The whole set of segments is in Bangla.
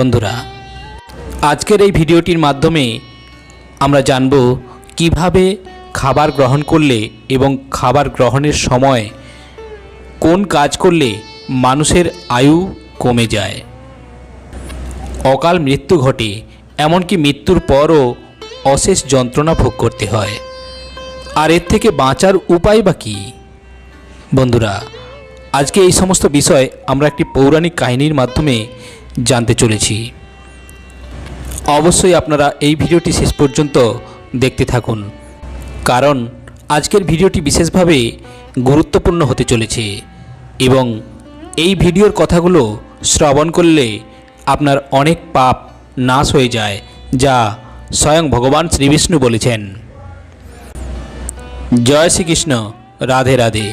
বন্ধুরা, আজকের এই ভিডিওটির মাধ্যমে আমরা জানব কীভাবে খাবার গ্রহণ করলে এবং খাবার গ্রহণের সময় কোন কাজ করলে মানুষের আয়ু কমে যায়। অকাল মৃত্যু ঘটে, এমনকি মৃত্যুর পরও অশেষ যন্ত্রণা ভোগ করতে হয়। আর এর থেকে বাঁচার উপায় বা কী? বন্ধুরা, আজকে এই সমস্ত বিষয় আমরা একটি পৌরাণিক কাহিনীর মাধ্যমে জানতে চলেছি। অবশ্যই আপনারা এই ভিডিওটি শেষ পর্যন্ত দেখতে থাকুন, কারণ আজকের ভিডিওটি বিশেষভাবে গুরুত্বপূর্ণ হতে চলেছে এবং এই ভিডিওর কথাগুলো শ্রবণ করলে আপনার অনেক পাপ নাশ হয়ে যায়, যা স্বয়ং ভগবান শ্রীবিষ্ণু বলেছেন। জয় শ্রীকৃষ্ণ, রাধে রাধে।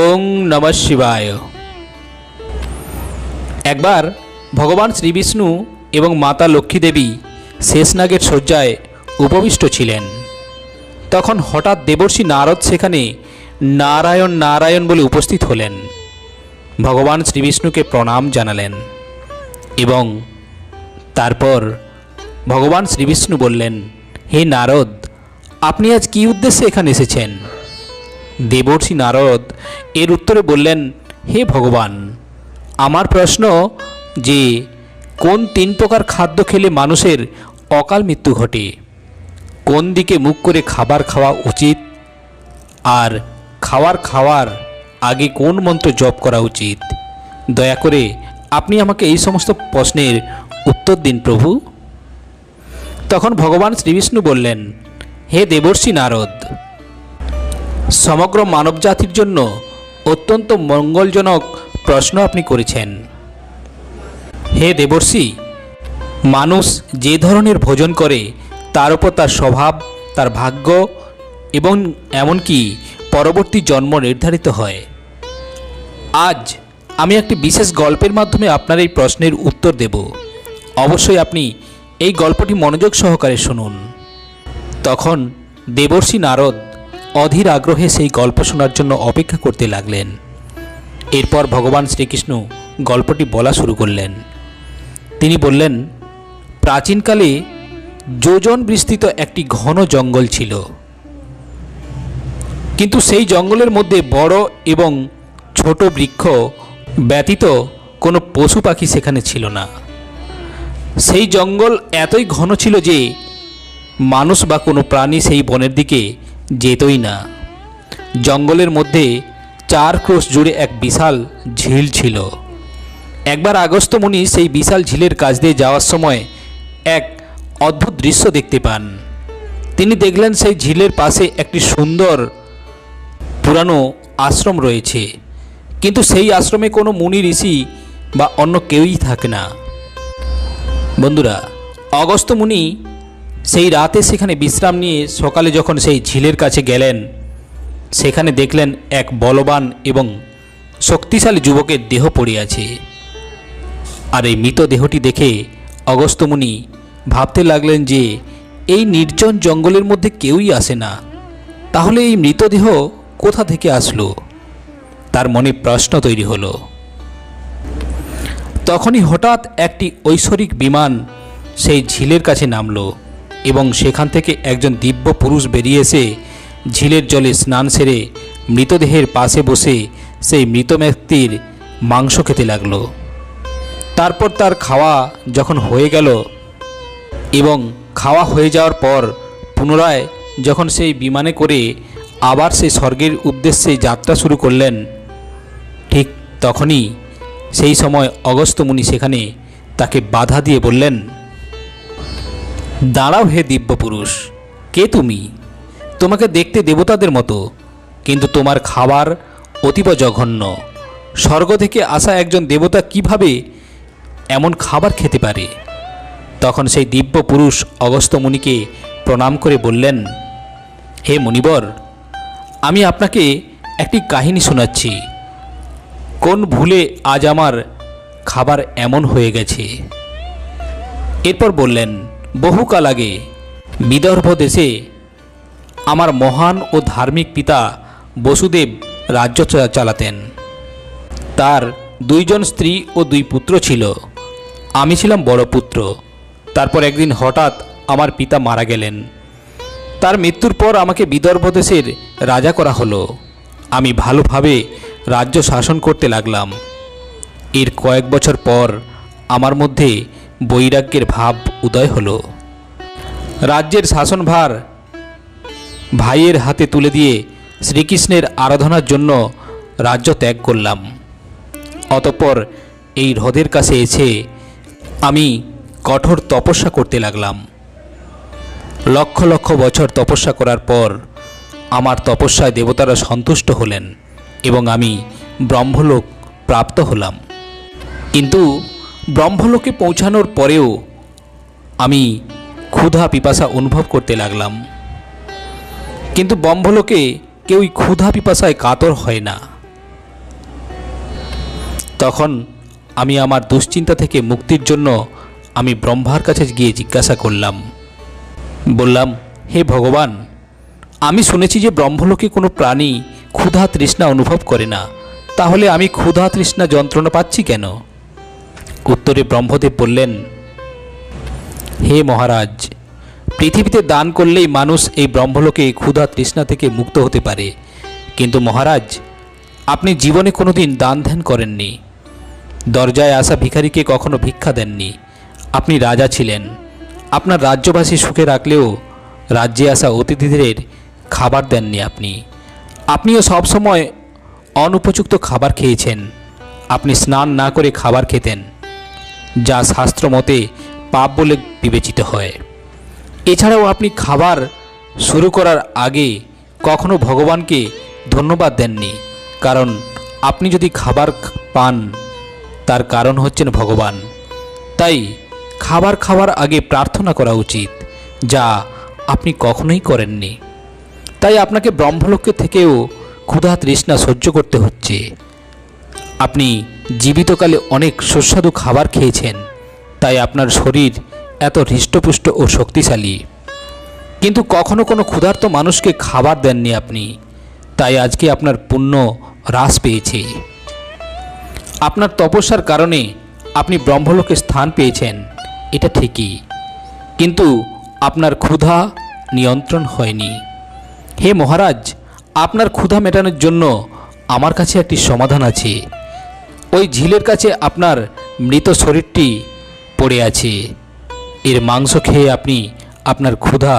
ওং নম শিবায়। একবার ভগবান শ্রীবিষ্ণু এবং মাতা লক্ষ্মী দেবী শেষনাগের শয্যায় উপবিষ্ট ছিলেন। তখন হঠাৎ দেবর্ষি নারদ সেখানে নারায়ণ নারায়ণ বলে উপস্থিত হলেন। ভগবান শ্রীবিষ্ণুকে প্রণাম জানালেন এবং তারপর ভগবান শ্রীবিষ্ণু বললেন, হে নারদ, আপনি আজ কি উদ্দেশ্যে এখানে এসেছেন? দেবর্ষি নারদ এর উত্তরে বললেন, হে ভগবান, আমার প্রশ্ন যে কোন তিন প্রকার খাদ্য খেলে মানুষের অকাল মৃত্যু ঘটে? কোন দিকে মুখ করে খাবার খাওয়া উচিত? আর খাওয়ার খাওয়ার আগে কোন মন্ত্র জপ করা উচিত? দয়া করে আপনি আমাকে এই সমস্ত প্রশ্নের উত্তর দিন প্রভু। তখন ভগবান শ্রীবিষ্ণু বললেন, হে দেবর্ষি নারদ, সমগ্র মানবজাতির জন্য অত্যন্ত মঙ্গলজনক প্রশ্ন আপনি করেছেন। হে দেবর্ষি, মানুষ যে ধরনের ভোজন করে, তার উপর তার স্বভাব, তার ভাগ্য এবং এমনকি পরবর্তী জন্ম নির্ধারিত হয়। আজ আমি একটি বিশেষ গল্পের মাধ্যমে আপনার এই প্রশ্নের উত্তর দেব। অবশ্যই আপনি এই গল্পটি মনোযোগ সহকারে শুনুন। তখন দেবর্ষি নারদ অধীর আগ্রহে সেই গল্প শোনার জন্য অপেক্ষা করতে লাগলেন। এরপর ভগবান শ্রীকৃষ্ণ গল্পটি বলা শুরু করলেন। তিনি বললেন, প্রাচীনকালে যোজন বিস্তৃত একটি ঘন জঙ্গল ছিল। কিন্তু সেই জঙ্গলের মধ্যে বড় এবং ছোট বৃক্ষ ব্যতীত কোনো পশু পাখি সেখানে ছিল না। সেই জঙ্গল এতই ঘন ছিল যে মানুষ বা কোনো প্রাণী সেই বনের দিকে যেতই না। জঙ্গলের মধ্যে চার ক্রোশ জুড়ে এক বিশাল ঝিল ছিল। একবার আগস্তমণি সেই বিশাল ঝিলের কাছ দিয়ে যাওয়ার সময় এক অদ্ভুত দৃশ্য দেখতে পান। তিনি দেখলেন সেই ঝিলের পাশে একটি সুন্দর পুরানো আশ্রম রয়েছে। কিন্তু সেই আশ্রমে কোনো মুনি, ঋষি বা অন্য কেউই থাকে না। বন্ধুরা অগস্ত মুনি সেই রাতে সেখানে বিশ্রাম নিয়ে সকালে যখন সেই ঝিলের কাছে গেলেন, সেখানে দেখলেন এক বলবান এবং শক্তিশালী যুবকের দেহ পড়ে আছে। আর এই মৃতদেহটি দেখে অগস্ত্যমুনি ভাবতে লাগলেন যে, এই নির্জন জঙ্গলের মধ্যে কেউই আসে না। তাহলে এই মৃতদেহ কোথা থেকে আসলো? তার মনে প্রশ্ন তৈরি হলো। তখনই হঠাৎ একটি ঐশ্বরিক বিমান সেই ঝিলের কাছে নামল এবং সেখান থেকে একজন দিব্য পুরুষ বেরিয়ে এসে ঝিলের জলে স্নান সেরে মৃতদেহের পাশে বসে সেই মৃত ব্যক্তির মাংস খেতে লাগল। তারপর তার খাওয়া যখন হয়ে গেল এবং খাওয়া হয়ে যাওয়ার পর পুনরায় যখন সেই বিমানে করে আবার সেই স্বর্গের উদ্দেশ্যে যাত্রা শুরু করলেন, ঠিক তখনই সেই সময় অগস্ত্যমুনি সেখানে তাকে বাধা দিয়ে বললেন, দাঁড়াও হে দিব্য পুরুষ, কে তুমি? তোমাকে দেখতে দেবতাদের মতো, কিন্তু তোমার খাবার অতীব জঘন্য। স্বর্গ থেকে আসা একজন দেবতা কীভাবে এমন খাবার খেতে পারে। তখন সেই দিব্য পুরুষ অগস্ত্য মুনিকে প্রণাম করে বললেন, হে মুনিবর, আমি আপনাকে একটি কাহিনী শোনাচ্ছি। কোন ভুলে আজ আমার খাবার এমন হয়ে গেছে। এরপর বললেন, বহুকাল আগে বিদর্ভ দেশে আমার মহান ও ধার্মিক পিতা বসুদেব রাজ্য চালাতেন। তার দুইজন স্ত্রী ও দুই পুত্র ছিল। আমি ছিলাম বড় পুত্র। তারপর একদিন হঠাৎ আমার পিতা মারা গেলেন। তার মৃত্যুর পর আমাকে বিদর্ভ দেশের রাজা করা হলো। আমি ভালোভাবে রাজ্য শাসন করতে লাগলাম। এর কয়েক বছর পর আমার মধ্যে বৈরাগ্যের ভাব উদয় হলো। রাজ্যের শাসনভার ভাইয়ের হাতে তুলে দিয়ে শ্রীকৃষ্ণের আরাধনার জন্য রাজ্য ত্যাগ করলাম। অতপর এই হ্রদের কাছে এসে আমি কঠোর তপস্যা করতে লাগলাম। লক্ষ লক্ষ বছর তপস্যা করার পর আমার তপস্যায় দেবতারা সন্তুষ্ট হলেন এবং আমি ব্রহ্মলোক প্রাপ্ত হলাম। কিন্তু ব্রহ্মলোকে পৌঁছানোর পরেও আমি ক্ষুধা পিপাসা অনুভব করতে লাগলাম। কিন্তু ব্রহ্মলোকে কেউই ক্ষুধা পিপাসায় কাতর হয় না। তখন আমি আমার দুশ্চিন্তা থেকে মুক্তির জন্য আমি ব্রহ্মার কাছে গিয়ে জিজ্ঞাসা করলাম। বললাম, হে ভগবান, আমি শুনেছি যে ব্রহ্মলোকে কোনো প্রাণী ক্ষুধা তৃষ্ণা অনুভব করে না। তাহলে আমি ক্ষুধা তৃষ্ণা যন্ত্রণা পাচ্ছি কেন? উত্তরে ব্রহ্মদেব বললেন, হে মহারাজ, পৃথিবীতে দান করলেই মানুষ এই ব্রহ্মলোকে ক্ষুধা তৃষ্ণা থেকে মুক্ত হতে পারে। কিন্তু মহারাজ, আপনি জীবনে কোনোদিন দান ধ্যান করেননি। দরজায় আসা ভিখারিকে কখনো ভিক্ষা দেননি। আপনি রাজা ছিলেন। আপনার রাজ্যবাসী সুখে রাখলেও রাজ্যে আসা অতিথিদের খাবার দেননি আপনি। আপনিও সবসময় অনুপযুক্ত খাবার খেয়েছেন। আপনি স্নান না করে খাবার খেতেন, যা শাস্ত্র মতে পাপ বলে বিবেচিত হয়। এছাড়াও আপনি খাবার শুরু করার আগে কখনো ভগবানকে ধন্যবাদ দেননি, কারণ আপনি যদি খাবার পান তার কারণ হচ্ছেন ভগবান। তাই খাবার খাওয়ার আগে প্রার্থনা করা উচিত, যা আপনি কখনোই করেননি। তাই আপনাকে ব্রহ্মলোকে থেকেও ক্ষুধা তৃষ্ণা সহ্য করতে হচ্ছে। আপনি জীবিতকালে অনেক সুস্বাদু খাবার খেয়েছেন, তাই আপনার শরীর এত হৃষ্টপুষ্ট ও শক্তিশালী। কিন্তু কখনো কোনো ক্ষুধার্ত মানুষকে খাবার দেননি আপনি, তাই আজকে আপনার পুণ্য হ্রাস পেয়েছে। আপনার তপস্যার কারণে আপনি ব্রহ্মলোকে স্থান পেয়েছেন, এটা ঠিকই। কিন্তু আপনার ক্ষুধা নিয়ন্ত্রণ হয়নি। হে মহারাজ, আপনার ক্ষুধা মেটানোর জন্য আমার কাছে একটি সমাধান আছে। ওই ঝিলের কাছে আপনার মৃত শরীরটি পড়ে আছে। এর মাংস খেয়ে আপনি আপনার ক্ষুধা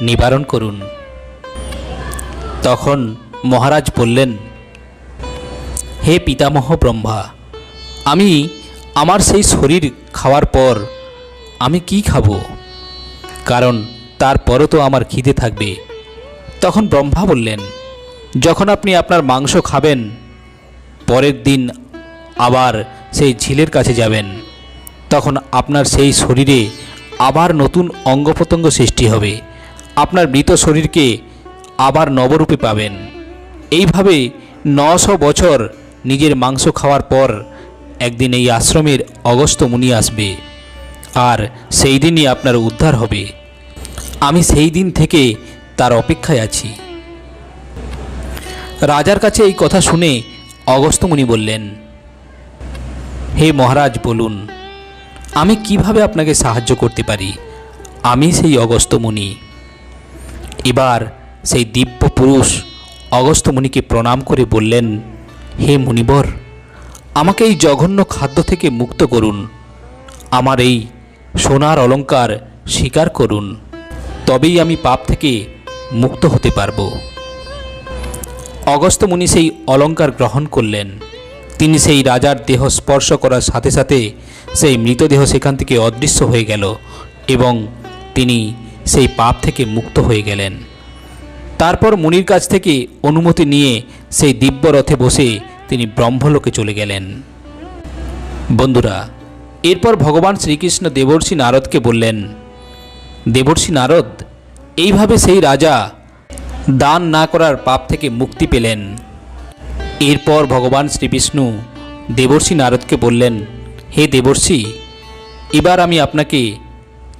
নিবারণ করুন। তখন মহারাজ বললেন, হে পিতামহ ব্রহ্মা আমি আমার সেই শরীর খাওয়ার পর আমি কি খাব? কারণ তারপরও তো আমার খিদে থাকবে। তখন ব্রহ্মা বললেন, যখন আপনি আপনার মাংস খাবেন, পরের দিন আবার সেই ঝিলের কাছে যাবেন। তখন আপনার সেই শরীরে আবার নতুন অঙ্গ প্রত্যঙ্গ সৃষ্টি হবে। আপনার মৃত শরীরকে আবার নবরূপে পাবেন। এইভাবে নশো বছর নিজের মাংস খাওয়ার পর একদিন এই আশ্রমের অগস্ত মুনি আসবে, আর সেই দিনই আপনার উদ্ধার হবে। আমি সেই দিন থেকে তার অপেক্ষায় আছি। রাজার কাছে এই কথা শুনে অগস্ত্যমুনি বললেন, হে মহারাজ, বলুন, আমি কীভাবে আপনাকে সাহায্য করতে পারি? আমি সেই অগস্ত্যমুনি এবার সেই দিব্য পুরুষ অগস্ত্যমুনিকে প্রণাম করে বললেন, হে মুনিবর আমাকে এই জঘন্য খাদ্য থেকে মুক্ত করুন। আমার এই সোনার অলঙ্কার স্বীকার করুন। তবেই আমি পাপ থেকে মুক্ত হতে পারব। অগস্ত্য মুনি সেই অলংকার গ্রহণ করলেন। তিনি সেই রাজার দেহ স্পর্শ করার সাথে সাথে সেই মৃতদেহ সেখান থেকে অদৃশ্য হয়ে গেল এবং তিনি সেই পাপ থেকে মুক্ত হয়ে গেলেন। তারপর মুনির কাছ থেকে অনুমতি নিয়ে সেই দিব্য রথে বসে তিনি ব্রহ্মলোকে চলে গেলেন। বন্ধুরা, এরপর ভগবান শ্রীকৃষ্ণ দেবর্ষি নারদকে বললেন, দেবর্ষি নারদ, এইভাবে সেই রাজা দান না করার পাপ থেকে মুক্তি পেলেন। এরপর ভগবান শ্রীবিষ্ণু দেবর্ষি নারদকে বললেন, হে দেবর্ষি, এবার আমি আপনাকে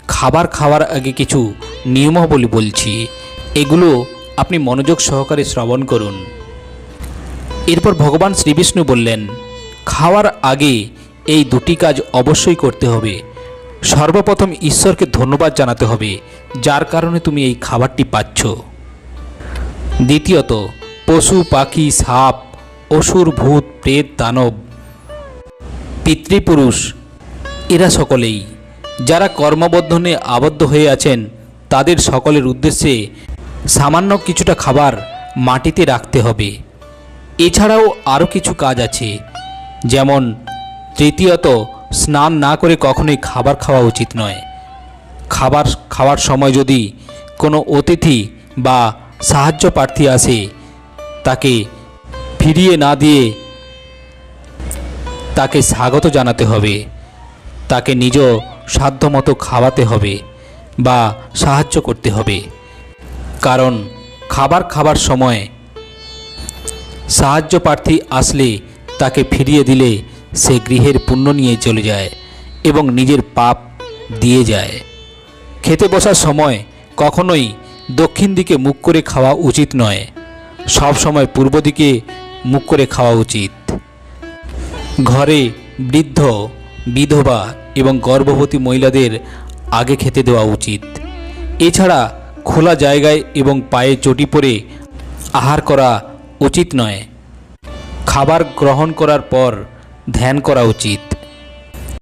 খাবার খাওয়ার আগে কিছু নিয়মাবলী বলছি। এগুলো আপনি মনোযোগ সহকারে শ্রবণ করুন। এরপর ভগবান শ্রীবিষ্ণু বললেন, খাওয়ার আগে এই দুটি কাজ অবশ্যই করতে হবে। সর্বপ্রথম ঈশ্বরকে ধন্যবাদ জানাতে হবে, যার কারণে তুমি এই খাবারটি পাচ্ছ। দ্বিতীয়ত, পশু, পাখি, সাপ, অসুর, ভূত, প্রেত, দানব, পিতৃপুরুষ, এরা সকলেই, যারা কর্মবন্ধনে আবদ্ধ হয়ে আছেন, তাদের সকলের উদ্দেশ্যে সামান্য কিছুটা খাবার মাটিতে রাখতে হবে। এছাড়াও আরও কিছু কাজ আছে। যেমন তৃতীয়ত, স্নান না করে কখনোই খাবার খাওয়া উচিত নয়। খাবার, খাওয়ার সময় যদি কোনো অতিথি বা সাহায্য প্রার্থী আসে, তাকে ফিরিয়ে না দিয়ে তাকে স্বাগত জানাতে হবে, তাকে নিজ সাধ্যমতো খাওয়াতে হবে বা সাহায্য করতে হবে। কারণ খাবার খাবার সময় সাহায্য প্রার্থী আসলে তাকে ফিরিয়ে দিলে সে গৃহের পুণ্য নিয়ে চলে যায় এবং নিজের পাপ দিয়ে যায়। খেতে বসার সময় কখনোই দক্ষিণ দিকে মুখ করে খাওয়া উচিত নয়, সব সময় পূর্ব দিকে মুখ করে খাওয়া উচিত। ঘরে বৃদ্ধ, বিধবা এবং গর্ভবতী মহিলাদের আগে খেতে দেওয়া উচিত। এছাড়া খোলা জায়গায় এবং পায়ে চটি পরে আহার করা উচিত নয়। খাবার গ্রহণ করার পর ধ্যান করা উচিত।